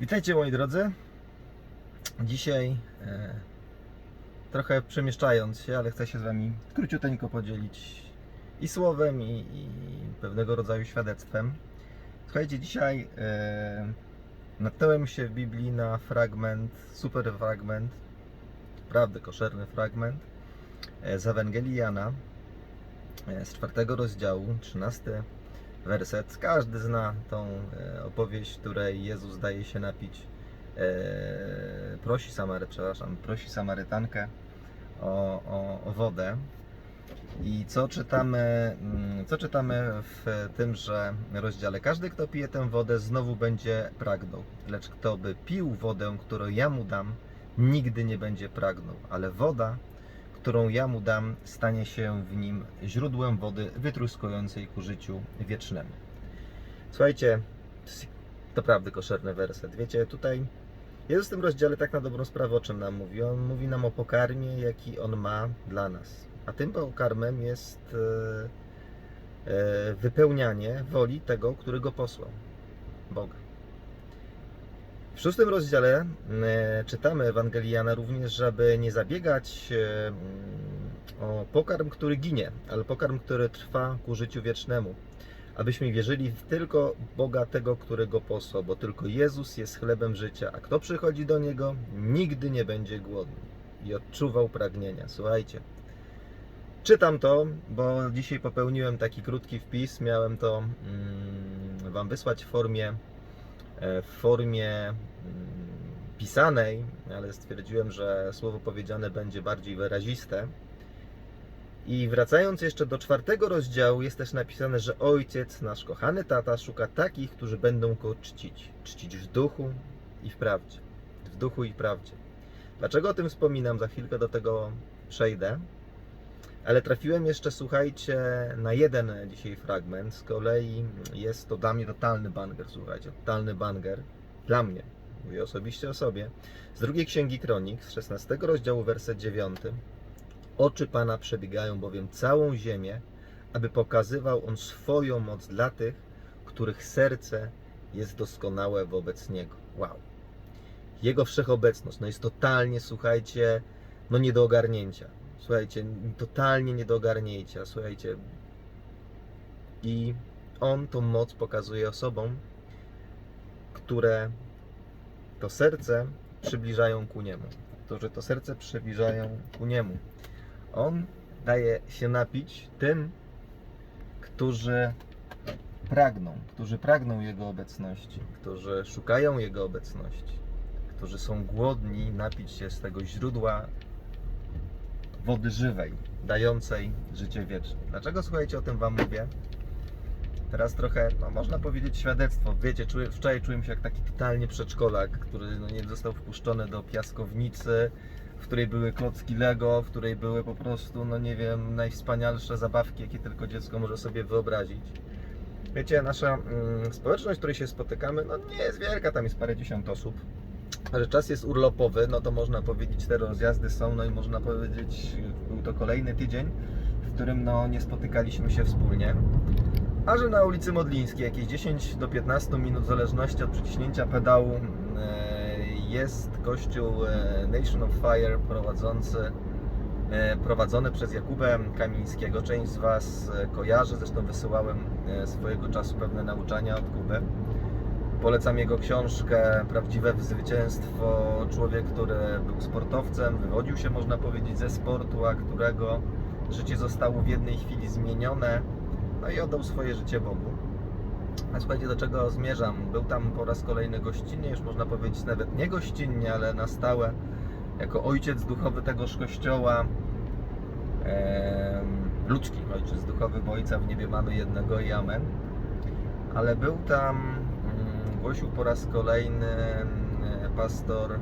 Witajcie moi drodzy. Dzisiaj e, trochę przemieszczając się, ale chcę się z Wami króciuteńko podzielić i słowem, i, i pewnego rodzaju świadectwem. Słuchajcie, dzisiaj e, natknąłem się w Biblii na fragment, super fragment, naprawdę koszerny fragment e, z Ewangelii Jana e, z czwartego rozdziału, 13 werset. Każdy zna tą e, opowieść, której Jezus daje się napić. E, prosi Samary, przepraszam, prosi Samarytankę o, o, o wodę. I co czytamy, mm, co czytamy w tymże rozdziale? Każdy, kto pije tę wodę, znowu będzie pragnął. Lecz kto by pił wodę, którą ja mu dam, nigdy nie będzie pragnął. Ale woda, którą ja mu dam, stanie się w nim źródłem wody wytruskującej ku życiu wiecznemu. Słuchajcie, to jest naprawdę koszerny werset. Wiecie, tutaj Jezus w tym rozdziale tak na dobrą sprawę o czym nam mówi. On mówi nam o pokarmie, jaki On ma dla nas. A tym pokarmem jest e, e, wypełnianie woli tego, który Go posłał. Boga. W szóstym rozdziale e, czytamy Ewangeliana również, żeby nie zabiegać mm, o pokarm, który ginie, ale pokarm, który trwa ku życiu wiecznemu. Abyśmy wierzyli w tylko Boga tego, którego posłał, bo tylko Jezus jest chlebem życia, a kto przychodzi do Niego, nigdy nie będzie głodny i odczuwał pragnienia. Słuchajcie, czytam to, bo dzisiaj popełniłem taki krótki wpis, miałem to mm, Wam wysłać w formie w formie mm, pisanej, ale stwierdziłem, że słowo powiedziane będzie bardziej wyraziste. I wracając jeszcze do czwartego rozdziału, jest też napisane, że ojciec, nasz kochany tata, szuka takich, którzy będą go czcić. Czcić w duchu i w prawdzie. W duchu i prawdzie. Dlaczego o tym wspominam? Za chwilkę do tego przejdę. Ale trafiłem jeszcze, słuchajcie, na jeden dzisiaj fragment. Z kolei jest to dla mnie totalny banger, słuchajcie, totalny banger. Dla mnie, mówię osobiście o sobie. Z drugiej księgi Kronik, z 16 rozdziału, werset 9. Oczy Pana przebiegają bowiem całą ziemię, aby pokazywał On swoją moc dla tych, których serce jest doskonałe wobec Niego. Wow. Jego wszechobecność, no jest totalnie, słuchajcie, no nie do ogarnięcia. Słuchajcie, totalnie nie do ogarnięcia. Słuchajcie. I On tą moc pokazuje osobom, które to serce przybliżają ku Niemu. Którzy to serce przybliżają ku Niemu. On daje się napić tym, którzy pragną, którzy pragną Jego obecności, którzy szukają Jego obecności, którzy są głodni napić się z tego źródła wody żywej, dającej życie wieczne. Dlaczego słuchajcie o tym Wam mówię? Teraz trochę, no można powiedzieć świadectwo. Wiecie, czuję, wczoraj czułem się jak taki totalnie przedszkolak, który no, nie został wpuszczony do piaskownicy, w której były klocki Lego, w której były po prostu, no nie wiem, najwspanialsze zabawki, jakie tylko dziecko może sobie wyobrazić. Wiecie, nasza mm, społeczność, w której się spotykamy, no nie jest wielka, tam jest parę dziesiąt osób. Że czas jest urlopowy, no to można powiedzieć, te rozjazdy są, no i można powiedzieć, był to kolejny tydzień, w którym no nie spotykaliśmy się wspólnie. A że na ulicy Modlińskiej, jakieś 10 do 15 minut, w zależności od przyciśnięcia pedału, e, jest kościół e, Nation of Fire prowadzący, e, prowadzony przez Jakubę Kamińskiego. Część z Was kojarzy, zresztą wysyłałem swojego czasu pewne nauczania od Kuby. Polecam jego książkę Prawdziwe Zwycięstwo. Człowiek, który był sportowcem, wywodził się, można powiedzieć, ze sportu, a którego życie zostało w jednej chwili zmienione, no i oddał swoje życie Bogu. A słuchajcie, do czego zmierzam? Był tam po raz kolejny gościnnie, już można powiedzieć nawet nie gościnnie, ale na stałe, jako ojciec duchowy tegoż kościoła, em, ludzki ojciec duchowy, bo ojca w niebie mamy jednego i amen. Ale był tam, głosił po raz kolejny mm, pastor e,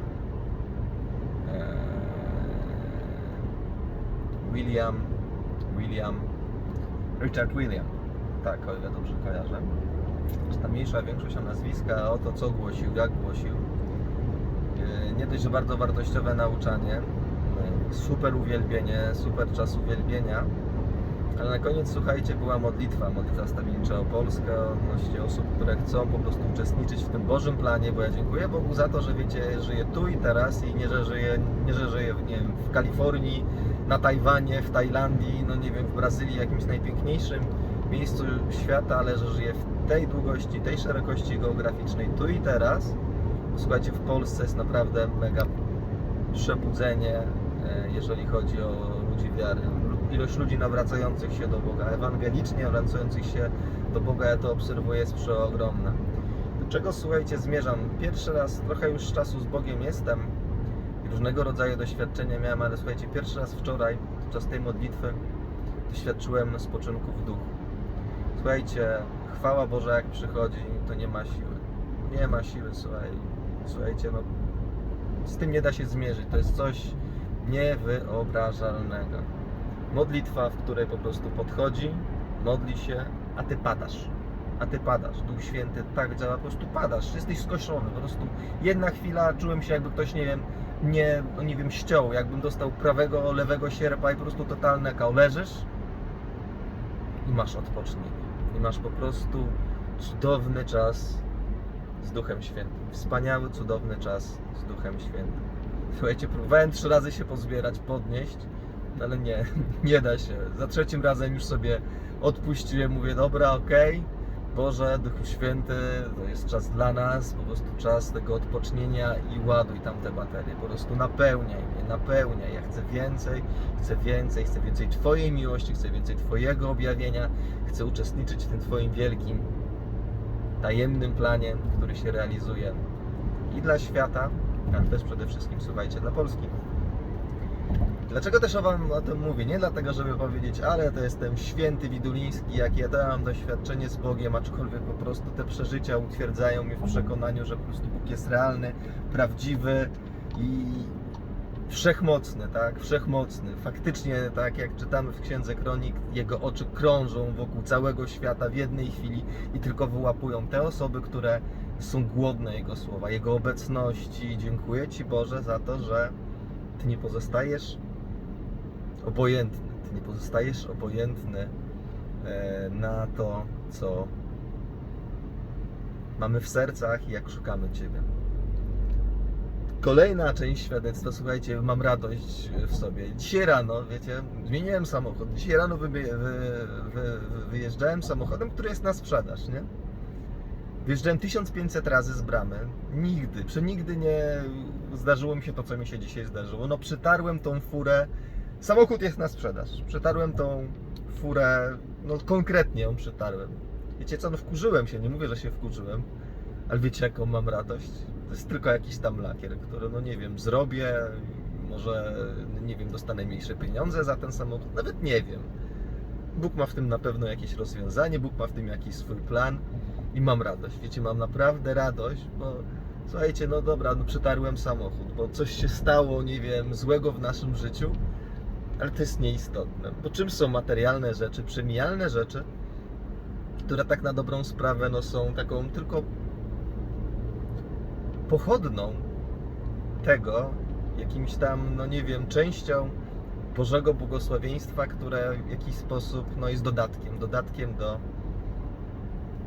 William, William, Richard William, tak, o ile dobrze kojarzę. Zresztą mniejsza większość nazwiska, o to co głosił, jak głosił. E, Nie dość, że bardzo wartościowe nauczanie, e, super uwielbienie, super czas uwielbienia, Ale na koniec, słuchajcie, była modlitwa, modlitwa stawiennicza o Polskę odnośnie osób, które chcą po prostu uczestniczyć w tym Bożym planie, bo ja dziękuję Bogu za to, że wiecie, żyję tu i teraz i nie, że żyję, nie, że żyję nie wiem, w Kalifornii, na Tajwanie, w Tajlandii, no nie wiem, w Brazylii, jakimś najpiękniejszym miejscu świata, ale że żyję w tej długości, tej szerokości geograficznej tu i teraz. Słuchajcie, w Polsce jest naprawdę mega przebudzenie, e, jeżeli chodzi o ludzi wiary. Ilość ludzi nawracających się do Boga, ewangelicznie nawracających się do Boga, ja to obserwuję, jest przeogromna. Do czego, słuchajcie, zmierzam? Pierwszy raz, trochę już czasu z Bogiem jestem i różnego rodzaju doświadczenia miałem, ale słuchajcie, pierwszy raz wczoraj, podczas tej modlitwy, doświadczyłem spoczynku w duchu. Słuchajcie, chwała Boża jak przychodzi, to nie ma siły. Nie ma siły, słuchaj. Słuchajcie, no z tym nie da się zmierzyć. To jest coś niewyobrażalnego. Modlitwa, w której po prostu podchodzi, modli się, a ty padasz. A ty padasz. Duch Święty tak działa, po prostu padasz. Jesteś skoszony. Po prostu jedna chwila czułem się, jakby ktoś, nie wiem, nie, no nie wiem, ściął, jakbym dostał prawego, lewego sierpa i po prostu totalne kał. Leżysz i masz odpocznienie. I masz po prostu cudowny czas z Duchem Świętym. Wspaniały, cudowny czas z Duchem Świętym. Słuchajcie, próbowałem trzy razy się pozbierać, podnieść, ale nie, nie da się. Za trzecim razem już sobie odpuściłem, mówię, dobra, okej, Boże, Duchu Święty, to jest czas dla nas, po prostu czas tego odpocznienia i ładuj tam te baterie, po prostu napełniaj mnie, napełniaj, ja chcę więcej, chcę więcej, chcę więcej Twojej miłości, chcę więcej Twojego objawienia, chcę uczestniczyć w tym Twoim wielkim, tajemnym planie, który się realizuje i dla świata, ale też przede wszystkim, słuchajcie, dla Polski. Dlaczego też o Wam o tym mówię? Nie dlatego, żeby powiedzieć, ale to jestem święty widuliński, jak ja mam doświadczenie z Bogiem, aczkolwiek po prostu te przeżycia utwierdzają mnie w przekonaniu, że po prostu Bóg jest realny, prawdziwy i wszechmocny, tak? Wszechmocny. Faktycznie, tak jak czytamy w Księdze Kronik, Jego oczy krążą wokół całego świata w jednej chwili i tylko wyłapują te osoby, które są głodne Jego słowa, Jego obecności. Dziękuję Ci Boże za to, że Ty nie pozostajesz obojętny. Ty nie pozostajesz obojętny e, na to, co mamy w sercach i jak szukamy Ciebie. Kolejna część świadectwa, słuchajcie, mam radość w sobie. Dzisiaj rano, wiecie, zmieniłem samochód. Dzisiaj rano wy, wy, wy, wyjeżdżałem samochodem, który jest na sprzedaż, nie? Wjeżdżałem 1500 razy z bramy. Nigdy, przenigdy nie zdarzyło mi się to, co mi się dzisiaj zdarzyło. No, przytarłem tą furę. Samochód jest na sprzedaż. Przytarłem tą furę, no konkretnie ją przytarłem. Wiecie co, no wkurzyłem się, nie mówię, że się wkurzyłem, ale wiecie jaką mam radość? To jest tylko jakiś tam lakier, który, no nie wiem, zrobię, może, nie wiem, dostanę mniejsze pieniądze za ten samochód, nawet nie wiem. Bóg ma w tym na pewno jakieś rozwiązanie, Bóg ma w tym jakiś swój plan i mam radość. Wiecie, mam naprawdę radość, bo słuchajcie, no dobra, no przetarłem samochód, bo coś się stało, nie wiem, złego w naszym życiu, ale to jest nieistotne. Bo czym są materialne rzeczy, przemijalne rzeczy, które tak na dobrą sprawę no, są taką tylko pochodną tego, jakimś tam, no nie wiem, częścią Bożego błogosławieństwa, które w jakiś sposób no, jest dodatkiem, dodatkiem do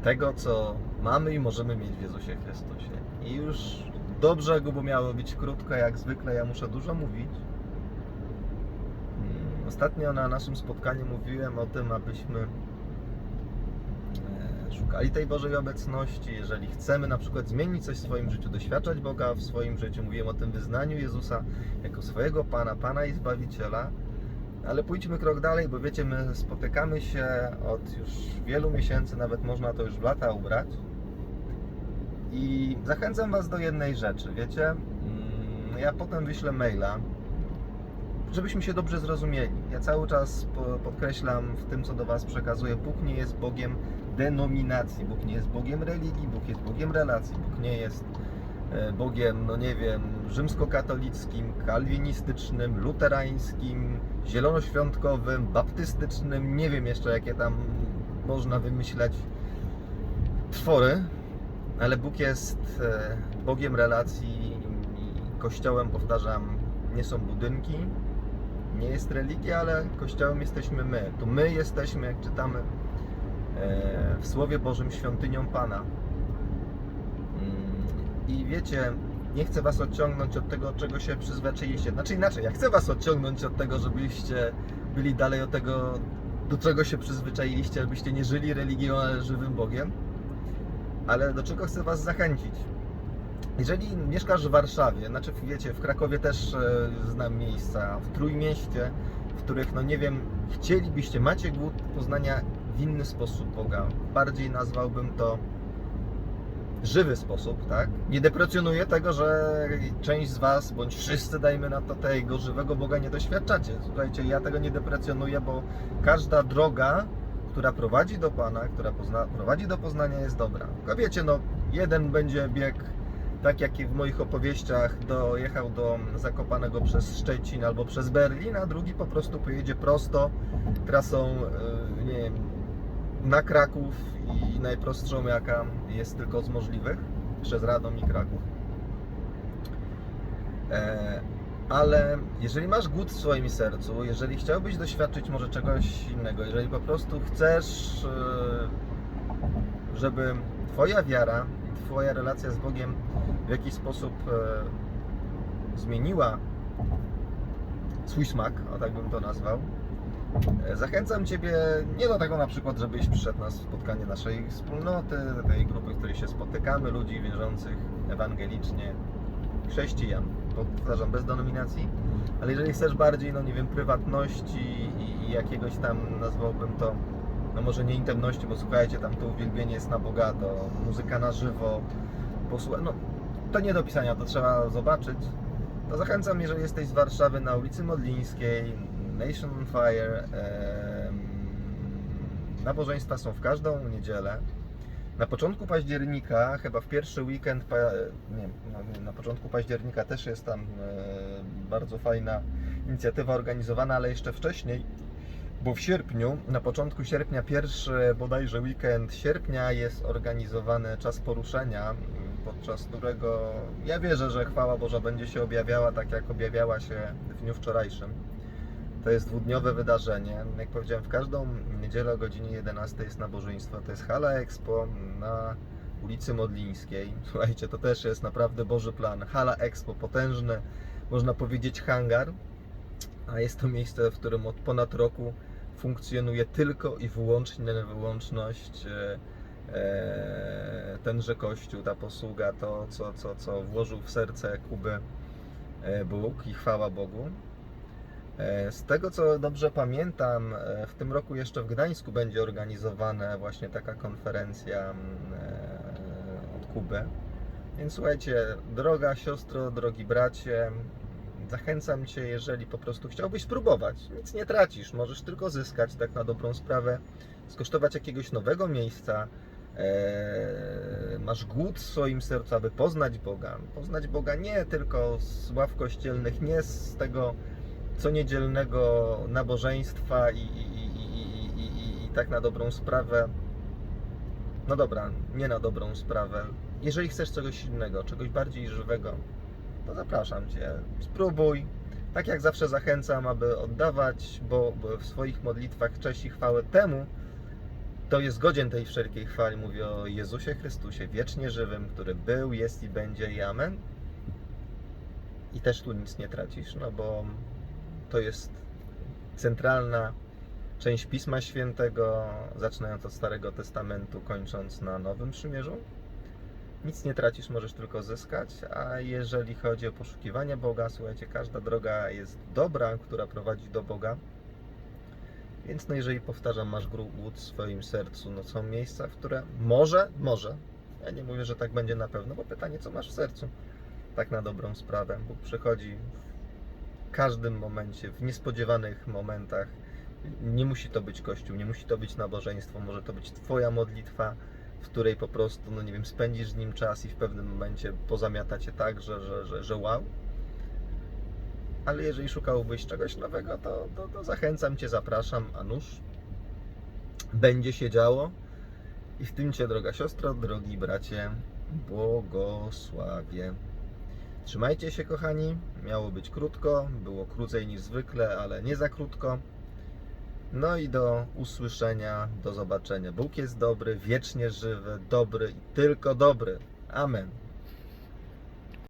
tego, co mamy i możemy mieć w Jezusie Chrystusie. I już do brzegu, bo miało być krótko, jak zwykle ja muszę dużo mówić. Ostatnio na naszym spotkaniu mówiłem o tym, abyśmy e, szukali tej Bożej obecności. Jeżeli chcemy na przykład zmienić coś w swoim życiu, doświadczać Boga w swoim życiu, mówiłem o tym wyznaniu Jezusa jako swojego Pana, Pana i Zbawiciela. Ale pójdźmy krok dalej, bo wiecie, my spotykamy się od już wielu miesięcy, nawet można to już w lata ubrać. I zachęcam Was do jednej rzeczy, wiecie? Mm, Ja potem wyślę maila, żebyśmy się dobrze zrozumieli. Ja cały czas po- podkreślam w tym, co do Was przekazuję, Bóg nie jest Bogiem denominacji, Bóg nie jest Bogiem religii, Bóg jest Bogiem relacji, Bóg nie jest e, Bogiem, no nie wiem, rzymskokatolickim, kalwinistycznym, luterańskim, zielonoświątkowym, baptystycznym, nie wiem jeszcze jakie tam można wymyślać twory, ale Bóg jest e, Bogiem relacji i Kościołem, powtarzam, nie są budynki, nie jest religia, ale Kościołem jesteśmy my. To my jesteśmy, jak czytamy e, w Słowie Bożym, świątynią Pana. Mm, I wiecie, nie chcę was odciągnąć od tego, czego się przyzwyczailiście. Znaczy inaczej, ja chcę was odciągnąć od tego, żebyście byli dalej od tego, do czego się przyzwyczailiście, żebyście nie żyli religią, ale żywym Bogiem. Ale do czego chcę was zachęcić? Jeżeli mieszkasz w Warszawie, znaczy wiecie, w Krakowie też e, znam miejsca, w Trójmieście, w których, no nie wiem, chcielibyście, macie głód poznania w inny sposób Boga. Bardziej nazwałbym to żywy sposób, tak? Nie deprecjonuję tego, że część z Was, bądź wszyscy, dajmy na to, tego żywego Boga nie doświadczacie. Słuchajcie, ja tego nie deprecjonuję, bo każda droga, która prowadzi do Pana, która pozna, prowadzi do poznania jest dobra. Tylko wiecie, no, jeden będzie bieg tak jak i w moich opowieściach dojechał do Zakopanego przez Szczecin albo przez Berlin, a drugi po prostu pojedzie prosto trasą, yy, nie wiem, na Kraków i najprostszą jaka jest tylko z możliwych, przez Radom i Kraków. E, ale jeżeli masz głód w swoim sercu, jeżeli chciałbyś doświadczyć może czegoś innego, jeżeli po prostu chcesz, e, żeby Twoja wiara, Twoja relacja z Bogiem w jakiś sposób e, zmieniła swój smak, o tak bym to nazwał, e, zachęcam Ciebie nie do tego na przykład, żebyś przyszedł na spotkanie naszej wspólnoty, tej grupy, w której się spotykamy, ludzi wierzących ewangelicznie, chrześcijan, powtarzam, bez denominacji, ale jeżeli chcesz bardziej, no nie wiem, prywatności i jakiegoś tam, nazwałbym to, no może nie intymności, bo słuchajcie, tam to uwielbienie jest na bogato, muzyka na żywo, posłuchaj, no to nie do pisania, to trzeba zobaczyć. To zachęcam, jeżeli jesteś z Warszawy na ulicy Modlińskiej, Nation on Fire. em, Nabożeństwa są w każdą niedzielę. Na początku października, chyba w pierwszy weekend, pa, nie, no, na początku października też jest tam e, bardzo fajna inicjatywa organizowana, ale jeszcze wcześniej, bo w sierpniu, na początku sierpnia, pierwszy bodajże weekend sierpnia jest organizowany czas poruszenia, podczas którego ja wierzę, że chwała Boża będzie się objawiała tak, jak objawiała się w dniu wczorajszym. To jest dwudniowe wydarzenie. Jak powiedziałem, w każdą niedzielę o godzinie 11 jest nabożeństwo. To jest Hala Expo na ulicy Modlińskiej. Słuchajcie, to też jest naprawdę Boży plan. Hala Expo, potężny, można powiedzieć hangar, a jest to miejsce, w którym od ponad roku funkcjonuje tylko i wyłącznie na wyłączność e, e, tenże Kościół, ta posługa, to co, co, co włożył w serce Kuby e, Bóg i chwała Bogu. Z tego co dobrze pamiętam, w tym roku jeszcze w Gdańsku będzie organizowana właśnie taka konferencja mm, od Kuby. Więc słuchajcie, droga siostro, drogi bracie, zachęcam Cię, jeżeli po prostu chciałbyś spróbować, nic nie tracisz, możesz tylko zyskać tak na dobrą sprawę, skosztować jakiegoś nowego miejsca, e, masz głód w swoim sercu, aby poznać Boga. Poznać Boga nie tylko z ław kościelnych, nie z tego co niedzielnego nabożeństwa i, i, i, i, i tak na dobrą sprawę. No dobra, nie na dobrą sprawę. Jeżeli chcesz czegoś innego, czegoś bardziej żywego, to zapraszam Cię. Spróbuj. Tak jak zawsze zachęcam, aby oddawać bo, w swoich modlitwach cześć i chwałę temu, to jest godzien tej wszelkiej chwali. Mówię o Jezusie Chrystusie, wiecznie żywym, który był, jest i będzie i amen. I też tu nic nie tracisz, no bo to jest centralna część Pisma Świętego, zaczynając od Starego Testamentu, kończąc na Nowym Przymierzu. Nic nie tracisz, możesz tylko zyskać, a jeżeli chodzi o poszukiwanie Boga, słuchajcie, każda droga jest dobra, która prowadzi do Boga. Więc no jeżeli powtarzam, masz głód w swoim sercu, no są miejsca, w które może, może, ja nie mówię, że tak będzie na pewno, bo pytanie, co masz w sercu, tak na dobrą sprawę. Bóg przychodzi w każdym momencie, w niespodziewanych momentach. Nie musi to być Kościół, nie musi to być nabożeństwo, może to być Twoja modlitwa, w której po prostu, no nie wiem, spędzisz z nim czas i w pewnym momencie pozamiata cię tak, że, że, że, że wow. Ale jeżeli szukałbyś czegoś nowego, to, to, to zachęcam cię, zapraszam, a nuż będzie się działo. I w tym cię, droga siostro, drogi bracie, błogosławię. Trzymajcie się, kochani. Miało być krótko, było krócej niż zwykle, ale nie za krótko. No i do usłyszenia, do zobaczenia. Bóg jest dobry, wiecznie żywy, dobry i tylko dobry. Amen.